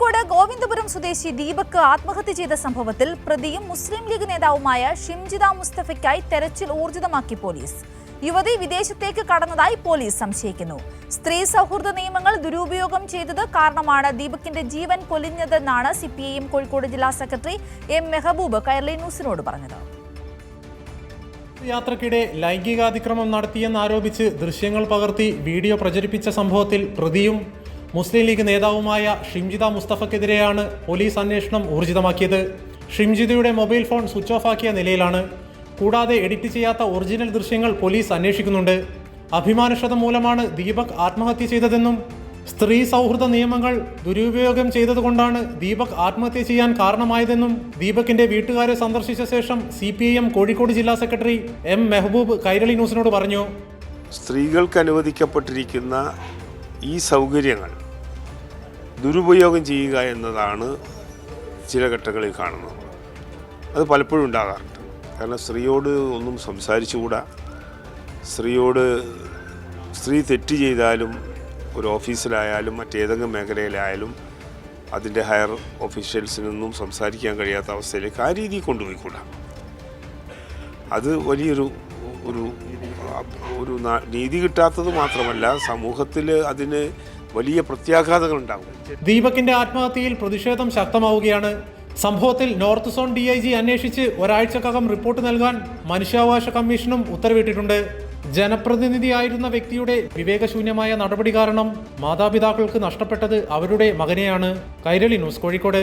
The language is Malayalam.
കോഴിക്കോട് ഗോവിന്ദപുരം സ്വദേശി ദീപക് ആത്മഹത്യ ചെയ്ത സംഭവത്തിൽ പ്രതിയും മുസ്ലിം ലീഗ് നേതാവുമായ ഷിംജിത മുസ്തഫയ്ക്കായി തെരച്ചിൽ ഊർജിതമാക്കി പോലീസ്. യുവതി വിദേശത്തേക്ക് കടന്നതായി പോലീസ് സംശയിക്കുന്നു. സ്ത്രീ സൗഹൃദ നിയമങ്ങൾ ദുരുപയോഗം ചെയ്തത് കാരണമാണ് ദീപക്കിന്റെ ജീവൻ പൊലിഞ്ഞതെന്നാണ് C P I M Kozhikode ജില്ലാ സെക്രട്ടറി എം മെഹബൂബ് കൈർലി ന്യൂസിനോട് പറഞ്ഞത്. യാത്രക്കിടെ ലൈംഗികാതിക്രമം നടത്തിയെന്നാരോപിച്ച് ദൃശ്യങ്ങൾ പകർത്തി വീഡിയോ പ്രചരിപ്പിച്ച സംഭവത്തിൽ പ്രതിയും മുസ്ലിം ലീഗ് നേതാവുമായ ഷിംജിത മുസ്തഫക്കെതിരെയാണ് പോലീസ് അന്വേഷണം ഊർജിതമാക്കിയത്. ഷിംജിതയുടെ മൊബൈൽ ഫോൺ സ്വിച്ച് ഓഫ് ആക്കിയ നിലയിലാണ്. കൂടാതെ എഡിറ്റ് ചെയ്യാത്ത ഒറിജിനൽ ദൃശ്യങ്ങൾ പോലീസ് അന്വേഷിക്കുന്നുണ്ട്. അഭിമാനക്ഷതം മൂലമാണ് ദീപക് ആത്മഹത്യ ചെയ്തതെന്നും സ്ത്രീ സൗഹൃദ നിയമങ്ങൾ ദുരുപയോഗം ചെയ്തതുകൊണ്ടാണ് ദീപക് ആത്മഹത്യ ചെയ്യാൻ കാരണമായതെന്നും ദീപകിന്റെ വീട്ടുകാരെ സന്ദർശിച്ച ശേഷം C P I M Kozhikode ജില്ലാ സെക്രട്ടറി എം മെഹബൂബ് കൈരളി ന്യൂസിനോട് പറഞ്ഞു. സ്ത്രീകൾക്ക് അനുവദിക്കപ്പെട്ടിരിക്കുന്ന ഈ സൗകര്യങ്ങൾ ദുരുപയോഗം ചെയ്യുക എന്നതാണ് ചില ഘട്ടങ്ങളിൽ കാണുന്നത്. അത് പലപ്പോഴും ഉണ്ടാകാറുണ്ട്. കാരണം സ്ത്രീയോട് ഒന്നും സംസാരിച്ചുകൂടാ. സ്ത്രീയോട് സ്ത്രീ തെറ്റ് ചെയ്താലും ഒരു ഓഫീസിലായാലും മറ്റേതെങ്കിലും മേഖലയിലായാലും അതിന്റെ ഹയർ ഓഫീഷ്യൽസിൽ നിന്നും സംസാരിക്കാൻ കഴിയാത്ത അവസ്ഥയിലേക്ക് ആ രീതിയിൽ കൊണ്ടുപോയിക്കൂടാ. അത് വലിയൊരു ഒരു ഒരു നീതി കിട്ടാത്തത് മാത്രമല്ല സമൂഹത്തിൽ അതിന് വലിയ പ്രത്യാഘാതങ്ങൾ ഉണ്ടാകും ദീപകിന്റെ ആത്മഹത്യയിൽ പ്രതിഷേധം ശക്തമാവുകയാണ്. സംഭവത്തിൽ north zone D I G അന്വേഷിച്ച് ഒരാഴ്ചക്കകം റിപ്പോർട്ട് നൽകാൻ മനുഷ്യാവകാശ കമ്മീഷനും ഉത്തരവിട്ടിട്ടുണ്ട്. ജനപ്രതിനിധിയായിരുന്ന വ്യക്തിയുടെ വിവേകശൂന്യമായ നടപടി കാരണം മാതാപിതാക്കൾക്ക് നഷ്ടപ്പെട്ടത് അവരുടെ മകനെയാണ്. കൈരളി ന്യൂസ് കോഴിക്കോട്.